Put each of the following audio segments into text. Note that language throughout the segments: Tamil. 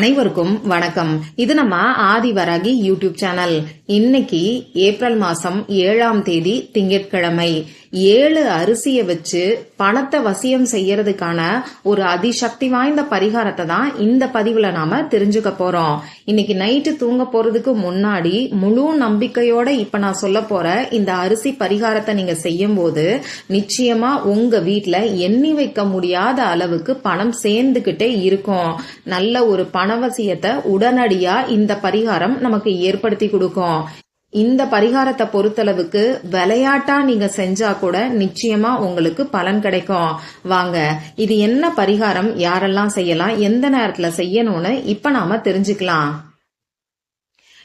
அனைவருக்கும் வணக்கம். இது நம்ம ஆதிவராகி யூடியூப் சேனல். இன்னைக்கு ஏப்ரல் மாசம் ஏழாம் தேதி திங்கட்கிழமை. ஏழு அரிசியை வச்சு பணத்தை வசியம் செய்யறதுக்கான ஒரு அதிசக்தி வாய்ந்த பரிகாரத்தை தான் இந்த பதிவுல நாம தெரிஞ்சுக்க போறோம். இன்னைக்கு நைட்டு தூங்க போறதுக்கு முன்னாடி முழு நம்பிக்கையோட இப்ப நான் சொல்ல போற இந்த அரிசி பரிகாரத்தை நீங்க செய்யும் போது நிச்சயமா உங்க வீட்டுல எண்ணி வைக்க முடியாத அளவுக்கு பணம் சேர்ந்துகிட்டே இருக்கும். நல்ல ஒரு பணவசியத்தை உடனடியா இந்த பரிகாரம் நமக்கு ஏற்படுத்தி கொடுக்கும். இந்த பரிகாரத்தை பொறுத்தளவுக்கு விளையாட்டா நீங்க செஞ்சா கூட நிச்சயமா உங்களுக்கு பலன் கிடைக்கும். வாங்க இது என்ன பரிகாரம்? யாரெல்லாம் செய்யலாம்? எந்த நேரத்துல செய்யணும்னு இப்ப நாம தெரிஞ்சுக்கலாம்.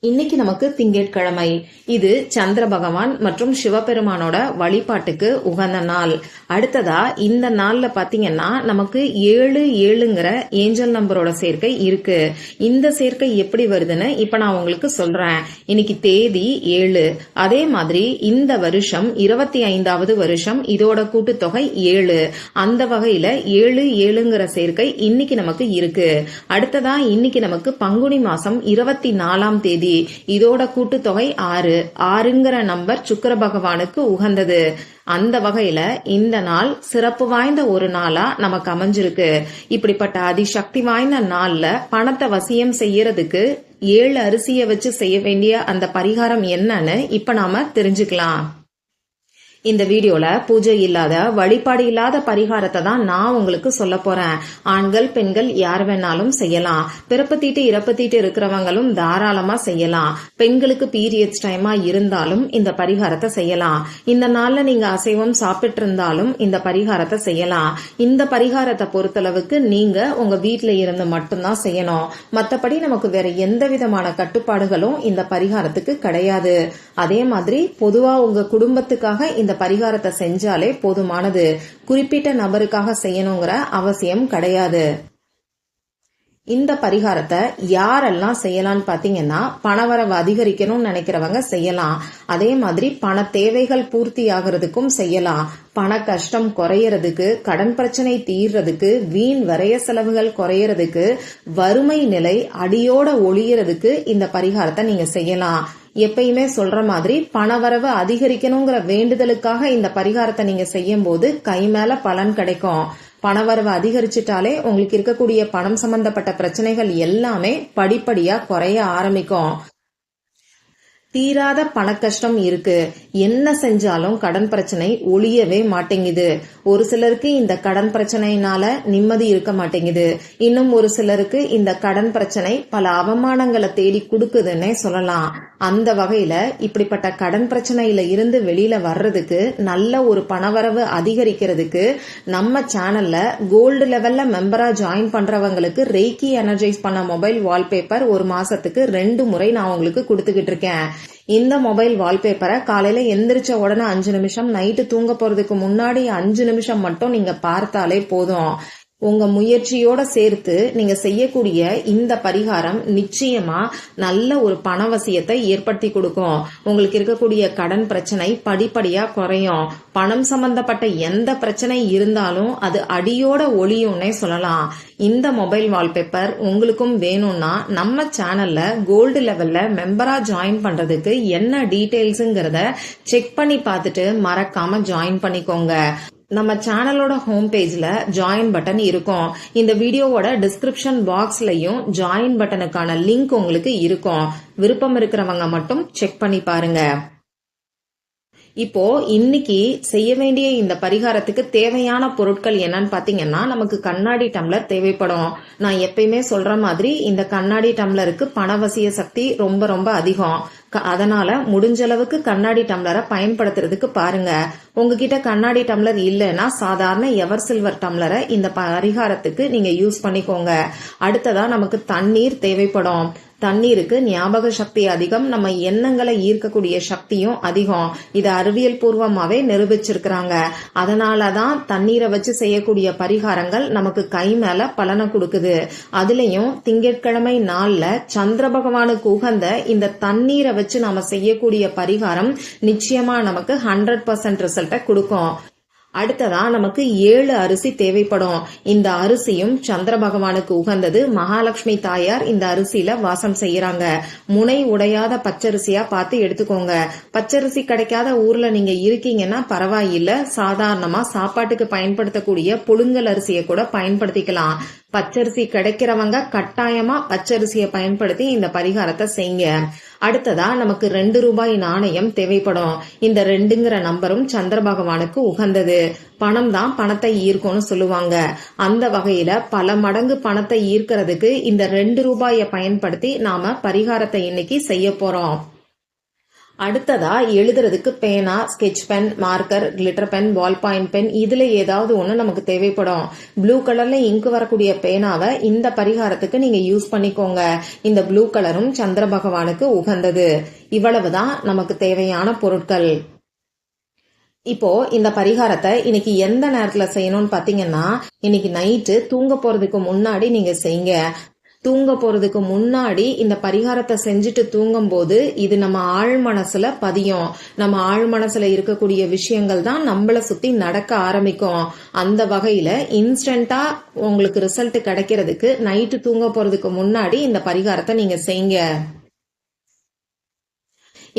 இன்னைக்கு நமக்கு திங்கட்கிழமை. இது சந்திர பகவான் மற்றும் சிவபெருமானோட வழிபாட்டுக்கு உகந்த நாள். அடுத்ததா இந்த நாள்ல பாத்தீங்கன்னா நமக்கு ஏழு ஏழுங்கிற ஏஞ்சல் நம்பரோட சேர்க்கை இருக்கு. இந்த சேர்க்கை எப்படி வருதுன்னு இப்ப நான் உங்களுக்கு சொல்றேன். இன்னைக்கு தேதி ஏழு. அதே மாதிரி இந்த வருஷம் இருபத்தி ஐந்தாவது வருஷம் இதோட கூட்டுத்தொகை ஏழு. அந்த வகையில ஏழு ஏழுங்கிற சேர்க்கை இன்னைக்கு நமக்கு இருக்கு. அடுத்ததா இன்னைக்கு நமக்கு பங்குனி மாசம் இருபத்தி நாலாம் தேதி இதோட கூட்டுத்தொகை ஆறு. ஆறுங்கிற நம்பர் சுக்கர பகவானுக்கு உகந்தது. அந்த வகையில இந்த நாள் சிறப்பு வாய்ந்த ஒரு நாளா நமக்கு அமைஞ்சிருக்கு. இப்படிப்பட்ட அதிசக்தி வாய்ந்த நாள்ல பணத்தை வசியம் செய்யறதுக்கு ஏழு அரிசியை வச்சு செய்ய வேண்டிய அந்த பரிகாரம் என்னன்னு இப்ப நாம தெரிஞ்சுக்கலாம். இந்த வீடியோல பூஜை இல்லாத வழிபாடு இல்லாத பரிகாரத்தை தான் நான் உங்களுக்கு சொல்ல போறேன். ஆண்கள் பெண்கள் யார் வேணாலும் செய்யலாம். பிறப்பு தீட்டு இறப்பு தீட்டு இருக்கிறவங்களும் தாராளமா செய்யலாம். பெண்களுக்கு பீரியட்ஸ் டைமா இருந்தாலும் இந்த பரிகாரத்தை செய்யலாம். இந்த நாள்ல நீங்க அசைவம் சாப்பிட்டு இருந்தாலும் இந்த பரிகாரத்தை செய்யலாம். இந்த பரிகாரத்தை பொறுத்தளவுக்கு நீங்க உங்க வீட்டில் இருந்து மட்டும்தான் செய்யணும். மத்தபடி நமக்கு வேற எந்த விதமான கட்டுப்பாடுகளும் இந்த பரிகாரத்துக்கு கிடையாது. அதே மாதிரி பொதுவா உங்க குடும்பத்துக்காக இந்த இந்த பரிகாரத்தை செஞ்சாலே போதுமானது. குறிப்பிட்ட நபருக்காக செய்யணுங்கிற அவசியம் கிடையாது. இந்த பரிகாரத்தை யாரெல்லாம் செய்யலாம்னு பாத்தீங்கன்னா பணவரவு அதிகரிக்கணும்னு நினைக்கிறவங்க செய்யலாம். அதே மாதிரி பண தேவைகள் பூர்த்தி ஆகிறதுக்கும் செய்யலாம். பண கஷ்டம் குறையறதுக்கு கடன் பிரச்சனை தீர்றதுக்கு வீண் வரைய செலவுகள் குறையறதுக்கு வறுமை நிலை அடியோட ஒழியறதுக்கு இந்த பரிகாரத்தை நீங்க செய்யலாம். எப்பயுமே சொல்ற மாதிரி பணவரவு அதிகரிக்கணுங்கிற வேண்டுதலுக்காக இந்த பரிகாரத்தை நீங்க செய்யும் போது கை மேல பலன் கிடைக்கும். பணவரவு அதிகரிச்சிட்டாலே உங்களுக்கு இருக்கக்கூடிய பணம் சம்பந்தப்பட்ட பிரச்சனைகள் எல்லாமே படிப்படியா குறைய ஆரம்பிக்கும். தீராத பணக்கஷ்டம் இருக்கு. என்ன செஞ்சாலும் கடன் பிரச்சனை ஒளியவே மாட்டேங்குது. ஒரு சிலருக்கு இந்த கடன் பிரச்சனையினால நிம்மதி இருக்க மாட்டேங்குது. இன்னும் ஒரு சிலருக்கு இந்த கடன் பிரச்சனை பல அவமானங்களை தேடி கொடுக்குதுன்னே சொல்லலாம். அந்த வகையில் இப்படிப்பட்ட கடன் பிரச்சனையில இருந்து வெளியில வர்றதுக்கு நல்ல ஒரு பணவரவு அதிகரிக்கிறதுக்கு நம்ம சேனல்ல கோல்டு லெவல்ல மெம்பரா ஜாயின் பண்றவங்களுக்கு ரெய்கி எனர்ஜைஸ் பண்ண மொபைல் வால்பேப்பர் ஒரு மாசத்துக்கு ரெண்டு முறை நான் உங்களுக்கு கொடுத்துக்கிட்டு இருக்கேன். இந்த மொபைல் வால்பேப்பரை காலையில எந்திரிச்ச உடனே அஞ்சு நிமிஷம் நைட்டு தூங்க போறதுக்கு முன்னாடி அஞ்சு நிமிஷம் மட்டும் நீங்க பார்த்தாலே போதும். உங்க முயற்சியோட சேர்த்து நீங்க செய்யக்கூடிய இந்த பரிகாரம் நிச்சயமா நல்ல ஒரு பணவசியத்தை ஏற்படுத்தி கொடுக்கும். உங்களுக்கு இருக்கக்கூடிய கடன் பிரச்சனை படிப்படியா குறையும். பணம் சம்பந்தப்பட்ட எந்த பிரச்சனை இருந்தாலும் அது அடியோட ஒளியும்னே சொல்லலாம். இந்த மொபைல் வால்பேப்பர் உங்களுக்கும் வேணும்னா நம்ம சேனல்ல கோல்டு லெவல்ல மெம்பரா ஜாயின் பண்றதுக்கு என்ன டீடைல்ஸுங்கிறத செக் பண்ணி பார்த்துட்டு மறக்காம ஜாயின் பண்ணிக்கோங்க. நம்ம சேனலோட ஹோம் பேஜ்ல ஜாயின் பட்டன் இருக்கும். இந்த வீடியோவோட டிஸ்கிரிப்ஷன் பாக்ஸ்லயும் ஜாயின் பட்டனுக்கான லிங்க் உங்களுக்கு இருக்கும். விருப்பம் இருக்கிறவங்க மட்டும் செக் பண்ணி பாருங்க. இப்போ இன்னைக்கு செய்ய வேண்டிய இந்த பரிகாரத்துக்கு தேவையான பொருட்கள் என்னன்னு பாத்தீங்கன்னா நமக்கு கண்ணாடி டம்ளர் தேவைப்படும். நான் எப்பயுமே சொல்ற மாதிரி இந்த கண்ணாடி டம்ளருக்கு பணவசிய சக்தி ரொம்ப ரொம்ப அதிகம். அதனால முடிஞ்ச அளவுக்கு கண்ணாடி டம்ளரை பயன்படுத்துறதுக்கு பாருங்க. உங்ககிட்ட கண்ணாடி டம்ளர் இல்லைன்னா சாதாரண எவர் சில்வர் டம்ளரை இந்த பரிகாரத்துக்கு நீங்க யூஸ் பண்ணிக்கோங்க. அடுத்ததா நமக்கு தண்ணீர் தேவைப்படும். தண்ணீருக்கு ஞாபக சக்தி அதிகம் நம்ம எண்ணங்களை ஈர்க்கக்கூடிய சக்தியும் அதிகம். இது அறிவியல் பூர்வமாவே நிரூபிச்சிருக்கிறாங்க. அதனாலதான் தண்ணீரை வச்சு செய்யக்கூடிய பரிகாரங்கள் நமக்கு கை மேல பலனை கொடுக்குது. அதுலயும் திங்கட்கிழமை நாள்ல சந்திர பகவானுக்கு உகந்த இந்த தண்ணீரை வச்சு நாம செய்யக்கூடிய பரிகாரம் நிச்சயமா நமக்கு ஹண்ட்ரட் பர்சன்ட் ரிசல்ட்டை கொடுக்கும். அடுத்ததா நமக்கு ஏழு அரிசி தேவைப்படும். இந்த அரிசியும் சந்திர பகவானுக்கு உகந்தது. மகாலட்சுமி தாயார் இந்த அரிசியில வாசம் செய்யறாங்க. முனை உடையாத பச்சரிசியா பார்த்து எடுத்துக்கோங்க. பச்சரிசி கிடைக்காத ஊர்ல நீங்க இருக்கீங்கன்னா பரவாயில்ல. சாதாரணமா சாப்பாட்டுக்கு பயன்படுத்தக்கூடிய புழுங்கல் அரிசியை கூட பயன்படுத்திக்கலாம். பச்சரிசி கிடைக்கிறவங்க கட்டாயமா பச்சரிசியை பயன்படுத்தி இந்த பரிகாரத்தை செய்யுங்க. அடுத்ததா நமக்கு ரெண்டு ரூபாய் நாணயம் தேவைப்படும். இந்த ரெண்டுங்கிற நம்பரும் சந்திர பகவானுக்கு உகந்தது. பணம் தான் பணத்தை ஈர்க்கும்னு சொல்லுவாங்க. அந்த வகையில பல மடங்கு பணத்தை ஈர்க்கிறதுக்கு இந்த ரெண்டு ரூபாயை பயன்படுத்தி நாம பரிகாரத்தை இன்னைக்கு செய்ய போறோம். அடுத்ததா எழுதுறதுக்கு பேனா sketch pen marker glitter pen ball point pen இதுல ஏதாவது ஒண்ணு நமக்கு தேவைப்படும். ப்ளூ கலர்ல இங்கு வரக்கூடிய பேனாவை இந்த பரிகாரத்துக்கு நீங்க யூஸ் பண்ணிக்கோங்க. இந்த ப்ளூ கலரும் சந்திர பகவானுக்கு உகந்தது. இவ்வளவுதான் நமக்கு தேவையான பொருட்கள். இப்போ இந்த பரிகாரத்தை இன்னைக்கு எந்த நேரத்துல செய்யணும்னு பாத்தீங்கன்னா இன்னைக்கு நைட்டு தூங்க போறதுக்கு முன்னாடி நீங்க செய்யுங்க. தூங்க போறதுக்கு முன்னாடி இந்த பரிகாரத்தை செஞ்சுட்டு தூங்கும் போது இது நம்ம ஆழ் மனசுல பதியும். நம்ம ஆழ் மனசுல இருக்கக்கூடிய விஷயங்கள் தான் நம்மள சுத்தி நடக்க ஆரம்பிக்கும். அந்த வகையில இன்ஸ்டண்டா உங்களுக்கு ரிசல்ட் கிடைக்கிறதுக்கு நைட்டு தூங்க போறதுக்கு முன்னாடி இந்த பரிகாரத்தை நீங்க செய்யுங்க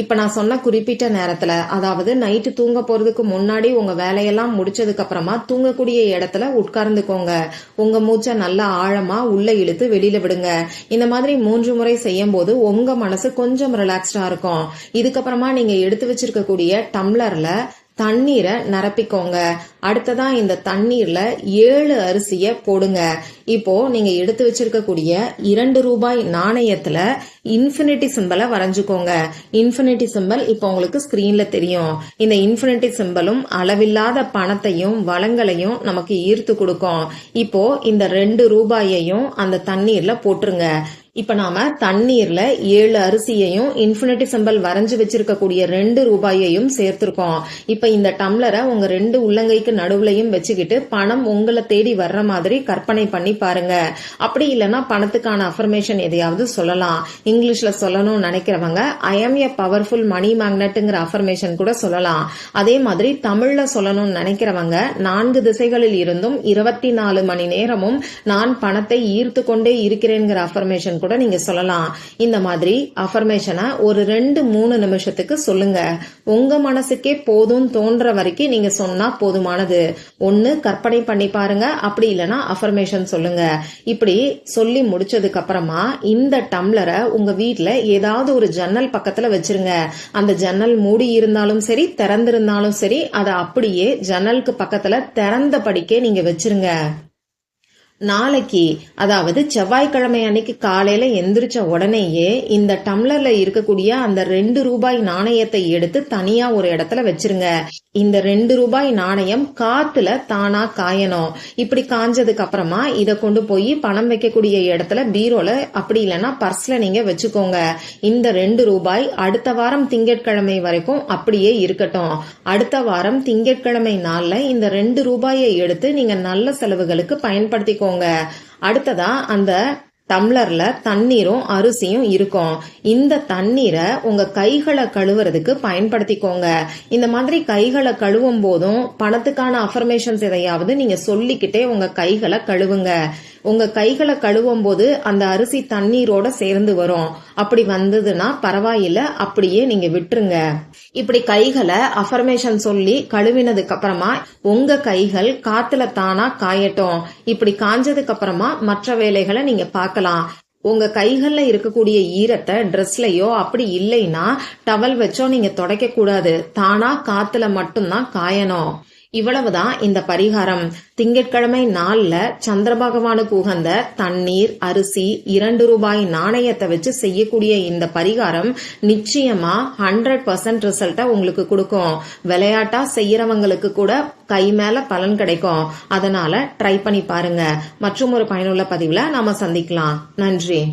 இப்ப நான் சொன்ன குறிப்பிட்ட நேரத்துல அதாவது நைட்டு தூங்க போறதுக்கு முன்னாடி உங்க வேலையெல்லாம் முடிச்சதுக்கு அப்புறமா தூங்கக்கூடிய இடத்துல உட்கார்ந்துக்கோங்க. உங்க மூச்சை நல்லா ஆழமா உள்ள இழுத்து வெளியில விடுங்க. இந்த மாதிரி மூன்று முறை செய்யும் போது உங்க மனசு கொஞ்சம் ரிலாக்ஸ்டா இருக்கும். இதுக்கப்புறமா நீங்க எடுத்து வச்சிருக்கக்கூடிய டம்ளர்ல தண்ணீரை நிரப்பிக்கோங்க. அடுத்ததா இந்த தண்ணீர்ல ஏழு அரிசிய போடுங்க. இப்போ நீங்க எடுத்து வச்சிருக்கக்கூடிய இரண்டு ரூபாய் நாணயத்துல இன்ஃபினிட்டி சிம்பலை வரைஞ்சுக்கோங்க. இன்ஃபினிட்டி சிம்பல் இப்போ உங்களுக்கு ஸ்கிரீன்ல தெரியும். இந்த இன்ஃபினிட்டி சிம்பலும் அளவில்லாத பணத்தையும் வளங்களையும் நமக்கு ஈர்த்து கொடுக்கும். இப்போ இந்த ரெண்டு ரூபாயையும் அந்த தண்ணீர்ல போட்டுருங்க. இப்ப நாம தண்ணீர்ல ஏழு அரிசியையும் இன்ஃபினிட்டி சிம்பல் வரைஞ்சு வச்சிருக்கக்கூடிய ரெண்டு ரூபாயையும் சேர்த்திருக்கோம். இப்ப இந்த டம்ளரை உங்க ரெண்டு உள்ளங்கைக்கு நடுவுலையும் வச்சுக்கிட்டு பணம் உங்களை தேடி வர்ற மாதிரி கற்பனை பண்ணி பாருங்க. அப்படி இல்லைன்னா பணத்துக்கான அஃபர்மேஷன் எதையாவது சொல்லலாம். இங்கிலீஷ்ல சொல்லணும்னு நினைக்கிறவங்க I am a powerful money மேக்னெட்டுங்கிற அஃபர்மேஷன் கூட சொல்லலாம். அதே மாதிரி தமிழ்ல சொல்லணும்னு நினைக்கிறவங்க நான்கு திசைகளில் இருந்தும் இருபத்தி நாலு மணி நேரமும் நான் பணத்தை ஈர்த்து கொண்டே இருக்கிறேங்கிற அஃபர்மேஷன் கூட நீங்க சொல்லலாம். இந்த மாதிரி அஃபர்மேஷனை ஒரு ரெண்டு மூணு நிமிஷத்துக்கு சொல்லுங்க. உங்க மனசுக்கே போதும் தோன்ற வரைக்கும் நீங்க சொன்னா போதுமானது. ஒன்னு கற்பனை பண்ணி பாருங்க. அப்படி இல்லைன்னா அஃபர்மேஷன் சொல்லுங்க. இப்படி சொல்லி முடிச்சதுக்கு அப்புறமா இந்த டம்ளரை உங்க வீட்டில் ஏதாவது ஒரு ஜன்னல் பக்கத்துல வச்சிருங்க. அந்த ஜன்னல் மூடி இருந்தாலும் சரி திறந்திருந்தாலும் சரி அதை அப்படியே ஜன்னலுக்கு பக்கத்துல திறந்த படிக்கே நீங்க வச்சிருங்க. நாளைக்கு அதாவது செவ்வாய்க்கிழமை அன்னைக்கு காலையில எந்திரிச்ச உடனேயே இந்த டம்ளர்ல இருக்கக்கூடிய அந்த ரெண்டு ரூபாய் நாணயத்தை எடுத்து தனியா ஒரு இடத்துல வச்சிருங்க. இந்த ரெண்டு ரூபாய் நாணயம் காத்துல தானா காயணும். இப்படி காஞ்சதுக்கு அப்புறமா இதை கொண்டு போய் பணம் வைக்கக்கூடிய இடத்துல பீரோல அப்படி இல்லைன்னா பர்ஸ்ல நீங்க வச்சுக்கோங்க. இந்த ரெண்டு ரூபாய் அடுத்த வாரம் திங்கட்கிழமை வரைக்கும் அப்படியே இருக்கட்டும். அடுத்த வாரம் திங்கட்கிழமை நாள்ல இந்த ரெண்டு ரூபாயை எடுத்து நீங்க நல்ல செலவுகளுக்கு பயன்படுத்திக்கோங்க. அடுத்ததா அந்த டம்ளரில் தண்ணீரும் அரிசியும் இருக்கும். இந்த தண்ணீரை உங்க கைகளை கழுவுறதுக்கு பயன்படுத்திக்கோங்க. இந்த மாதிரி கைகளை கழுவும் போதும் பணத்துக்கான அஃபர்மேஷன்ஸ் எதையாவது நீங்க சொல்லிக்கிட்டே உங்க கைகளை கழுவுங்க. உங்க கைகளை கழுவும் போது அந்த அரிசி தண்ணீரோட சேர்ந்து வரும். அப்படி வந்ததுன்னா பரவாயில்ல அப்படியே நீங்க விட்டுருங்க. இப்படி கைகளை அஃபர்மேஷன் சொல்லி கழுவினதுக்கு அப்புறமா உங்க கைகள் காத்துல தானா காயட்டும். இப்படி காஞ்சதுக்கு அப்புறமா மற்ற வேலைகளை நீங்க பார்க்கலாம். உங்க கைகள்ல இருக்கக்கூடிய ஈரத்தை ட்ரெஸ்லயோ அப்படி இல்லைன்னா டவல் வச்சோ நீங்க தொடக்க கூடாது தானா காத்துல மட்டும்தான் காயணும். இவ்வளவுதான் இந்த பரிகாரம். திங்கட்கிழமை நாள்ல சந்திர பகவானுக்கு உகந்த தண்ணீர் அரிசி இரண்டு ரூபாய் நாணயத்தை வச்சு செய்யக்கூடிய இந்த பரிகாரம் நிச்சயமா ஹண்ட்ரட் பர்சன்ட் ரிசல்ட்டை உங்களுக்கு கொடுக்கும். விளையாட்டா செய்யறவங்களுக்கு கூட கை மேல பலன் கிடைக்கும். அதனால ட்ரை பண்ணி பாருங்க. மற்றும் ஒரு பயனுள்ள பதிவுல நாம சந்திக்கலாம். நன்றி.